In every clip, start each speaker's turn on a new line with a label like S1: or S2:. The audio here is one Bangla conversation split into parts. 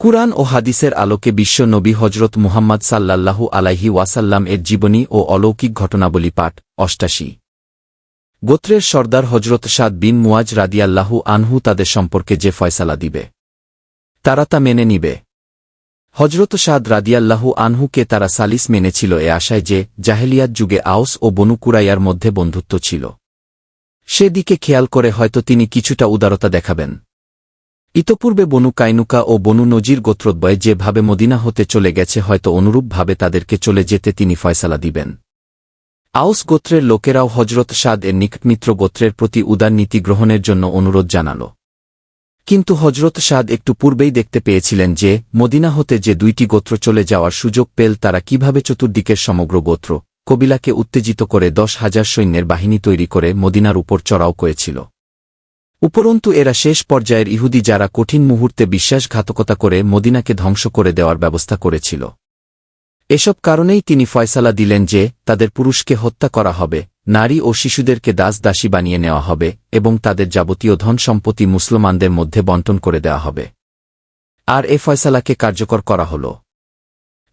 S1: কুরআন ও হাদিসের আলোকে বিশ্ব নবী হজরত মুহাম্মদ সাল্লাল্লাহু আলাইহি ওয়াসাল্লাম এর জীবনী ও অলৌকিক ঘটনাবলী পাঠ, অষ্টাশি। গোত্রের সর্দার হজরত সাদ বিন মুয়াজ রাদিয়াল্লাহু আনহু তাদের সম্পর্কে যে ফয়সালা দিবে, তারা তা মেনে নিবে। হজরত সাদ রাদিয়াল্লাহু আনহুকে তারা সালিস মেনেছিল এ আশায় যে জাহেলিয়াত যুগে আউস ও বনুকুরাইয়ার মধ্যে বন্ধুত্ব ছিল। সেদিকে খেয়াল করে হয়তো তিনি কিছুটা উদারতা দেখাবেন। ইতপূর্বে বনু কাইনুকা ও বনু নজির গোত্রদ্বয় যেভাবে মদিনা হতে চলে গেছে হয়তো অনুরূপভাবে তাদেরকে চলে যেতে তিনি ফয়সালা দিবেন। আউস গোত্রের লোকেরাও হজরত সাদ এর নিকটমিত্র গোত্রের প্রতি উদার নীতি গ্রহণের জন্য অনুরোধ জানাল। কিন্তু হজরত সাদ একটু পূর্বেই দেখতে পেয়েছিলেন যে, মদিনা হতে যে দুইটি গোত্র চলে যাওয়ার সুযোগ পেল তারা কীভাবে চতুর্দিকের সমগ্র গোত্র কবিলাকে উত্তেজিত করে দশ হাজার সৈন্যের বাহিনী তৈরি করে মদিনার উপর চড়াও করেছিল। উপরন্তু এরা শেষ পর্যায়ের ইহুদি যারা কঠিন মুহূর্তে বিশ্বাসঘাতকতা করে মদিনাকে ধ্বংস করে দেওয়ার ব্যবস্থা করেছিল। এসব কারণেই তিনি ফয়সালা দিলেন যে, তাদের পুরুষকে হত্যা করা হবে, নারী ও শিশুদেরকে দাস দাসী বানিয়ে নেওয়া হবে, এবং তাদের যাবতীয় ধন সম্পত্তি মুসলমানদের মধ্যে বন্টন করে দেওয়া হবে। আর এ ফয়সালাকে কার্যকর করা হল।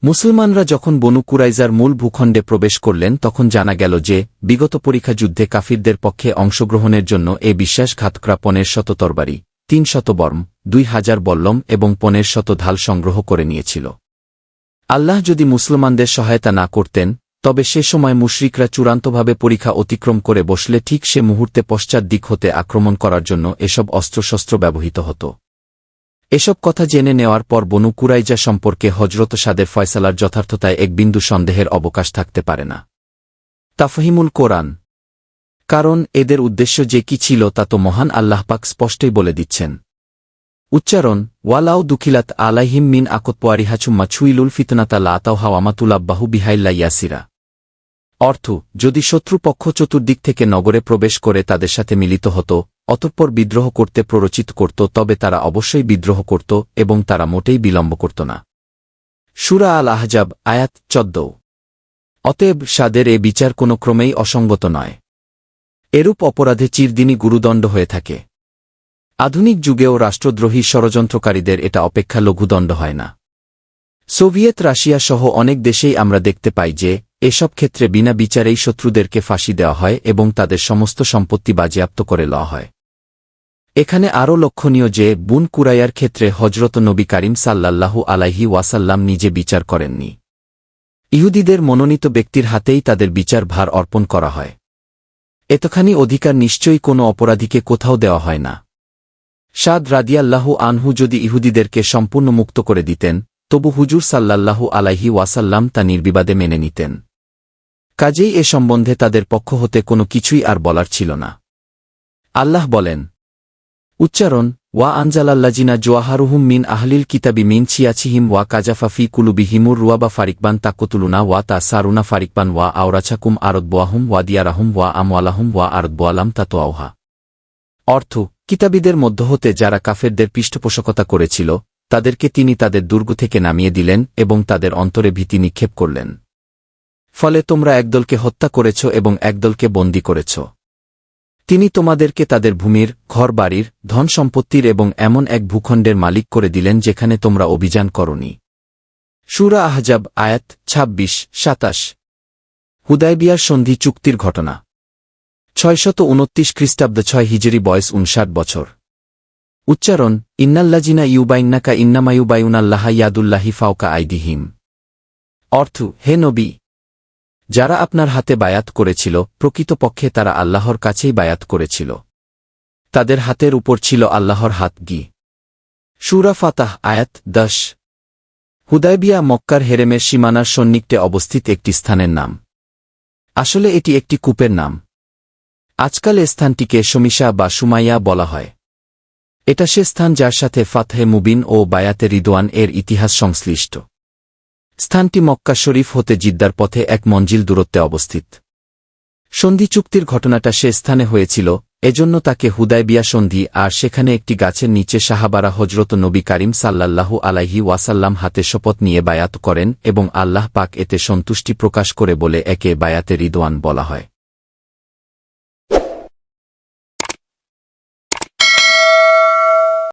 S1: মুসলমানরা যখন বনু কুরাইজার মূল ভূখণ্ডে প্রবেশ করলেন, তখন জানা গেল যে, বিগত পরীক্ষা যুদ্ধে কাফিরদের পক্ষে অংশগ্রহণের জন্য এ বিশ্বাসঘাতকরা পনেরো শত তরবারি, তিন শত বর্ম, দুই হাজার বল্লম এবং পনেরো শত ঢাল সংগ্রহ করে নিয়েছিল। আল্লাহ যদি মুসলমানদের সহায়তা না করতেন, তবে সে সময় মুশরিকরা চূড়ান্তভাবে পরীক্ষা অতিক্রম করে বসলে ঠিক সে মুহূর্তে পশ্চাৎ দিক হতে আক্রমণ করার জন্য এসব অস্ত্রশস্ত্র ব্যবহৃত হতো। এসব কথা জেনে নেওয়ার পর বনু কুরাইজা সম্পর্কে হজরত সাদের ফয়সালার যথার্থতায় এক বিন্দু সন্দেহের অবকাশ থাকতে পারে না। তাফহিমুল কোরআন। কারণ এদের উদ্দেশ্য যে কি ছিল তা তো মহান আল্লাহপাক স্পষ্টই বলে দিচ্ছেন। উচ্চারণ ওয়ালাও দুখিলাত আলাইহিম মিন আকতপোয়ারিহাচুম্মা ছুইলুল ফিতনাতা লাতাও হাওয়ামাতুলাব্বাহু বিহাইল্লা ইয়াসিরা। অর্থ, যদি শত্রুপক্ষ চতুর্দিক থেকে নগরে প্রবেশ করে তাদের সাথে মিলিত হতো অতঃপর বিদ্রোহ করতে প্ররোচিত করত, তবে তারা অবশ্যই বিদ্রোহ করত এবং তারা মোটেই বিলম্ব করত না। সুরা আল আহজাব আয়াত চদ্দ। অতএব সাদের এ বিচার কোনো ক্রমেই অসঙ্গত নয়। এরূপ অপরাধে চিরদিনই গুরুদণ্ড হয়ে থাকে। আধুনিক যুগেও রাষ্ট্রদ্রোহী ষড়যন্ত্রকারীদের এটা অপেক্ষা লঘুদণ্ড হয় না। সোভিয়েত রাশিয়া সহ অনেক দেশেই আমরা দেখতে পাই যে, এসব ক্ষেত্রে বিনা বিচারেই শত্রুদেরকে ফাঁসি দেওয়া হয় এবং তাদের সমস্ত সম্পত্তি বাজেয়াপ্ত করে লওয়া হয়। এখানে আরও লক্ষণীয় যে, বুন কুরাইয়ার ক্ষেত্রে হজরত নবী করিম সাল্লাল্লাহু আলাইহি ওয়াসাল্লাম নিজে বিচার করেননি। ইহুদিদের মনোনীত ব্যক্তির হাতেই তাদের বিচার ভার অর্পণ করা হয়। এতখানি অধিকার নিশ্চয়ই কোনো অপরাধীকে কোথাও দেওয়া হয় না। সাদ রাদিয়াল্লাহু আনহু যদি ইহুদিদেরকে সম্পূর্ণ মুক্ত করে দিতেন, তবু হুজুর সাল্লাল্লাহু আলাইহি ওয়াসাল্লাম তা নির্বিবাদে মেনে নিতেন। কাজেই এ সম্বন্ধে তাদের পক্ষ হতে কোনো কিছুই আর বলার ছিল না। আল্লাহ বলেন উচ্চারণ, ওয়া আনজালাল্লাজিনা জোয়াহারুহুম মিন আহলিল কিতাবি মিন ছিয়াছিহিম ওয়া কাজাফাফি কুলুবিহিমুর রুয়াবা ফারিকবান তাকতুলুনা ওয়া তা সারুনা ফারিকবান ওয়া আওরাছাকুম আরদবোয়াহুম ওয়া দিয়ারাহুম ওয়া আমওয়ালাহুম ওয়া আরদবোয়ালাম তাতোয়াউহা অর্থ, কিতাবীদের মধ্য হতে যারা কাফেরদের পৃষ্ঠপোষকতা করেছিল, তাদেরকে তিনি তাদের দুর্গ থেকে নামিয়ে দিলেন এবং তাদের অন্তরে ভীতি নিক্ষেপ করলেন। ফলে তোমরা একদলকে হত্যা করেছ এবং একদলকে বন্দী করেছ। তিনি তোমাদেরকে তাদের ভূমির ঘর বাড়ির ধন সম্পত্তির এবং এমন এক ভূখণ্ডের মালিক করে দিলেন যেখানে তোমরা অভিযান করনি। সুরা আহজাব, আয়াত ২৬ সাতাশ। হুদায়বিয়ার সন্ধি চুক্তির ঘটনা। ছয়শত উনত্রিশ খ্রিস্টাব্দ ছয় হিজরি বয়স উনষাট বছর। উচ্চারণ ইন্নাল্লাজিনা ইউবাইন্নাকা ইন্নামায়ুবায়ুনাল্লাহা ইয়াদুল্লাহি ফাওকা আইদিহিম। অর্থ, হে নবী! যারা আপনার হাতে বায়াত করেছিল, প্রকৃতপক্ষে তারা আল্লাহর কাছেই বায়াত করেছিল। তাদের হাতের উপর ছিল আল্লাহর হাত গি। সুরা ফাতাহ, আয়াত দশ। হুদায়বিয়া মক্কার হেরেমের সীমানার সন্নিকটে অবস্থিত একটি স্থানের নাম। আসলে এটি একটি কূপের নাম। আজকাল এ স্থানটিকে শমিশা বা সুমাইয়া বলা হয়। এটা সে স্থান যার সাথে ফাতহে মুবিন ও বায়াতে রিদোয়ান এর ইতিহাস সংশ্লিষ্ট। স্থানটি মক্কা শরীফ হতে জিদ্দার পথে এক মঞ্জিল দূরত্বে অবস্থিত। সন্ধি চুক্তির ঘটনাটা সে স্থানে হয়েছিল, এজন্য তাকে হুদায়বিয়া সন্ধি আর সেখানে একটি গাছের নিচে সাহাবারা হজরত নবী করিম সাল্লাল্লাহু আলাইহি ওয়াসাল্লাম হাতে শপথ নিয়ে বায়াত করেন এবং আল্লাহ পাক এতে সন্তুষ্টি প্রকাশ করে বলে একে বায়াতে রিদোয়ান বলা হয়।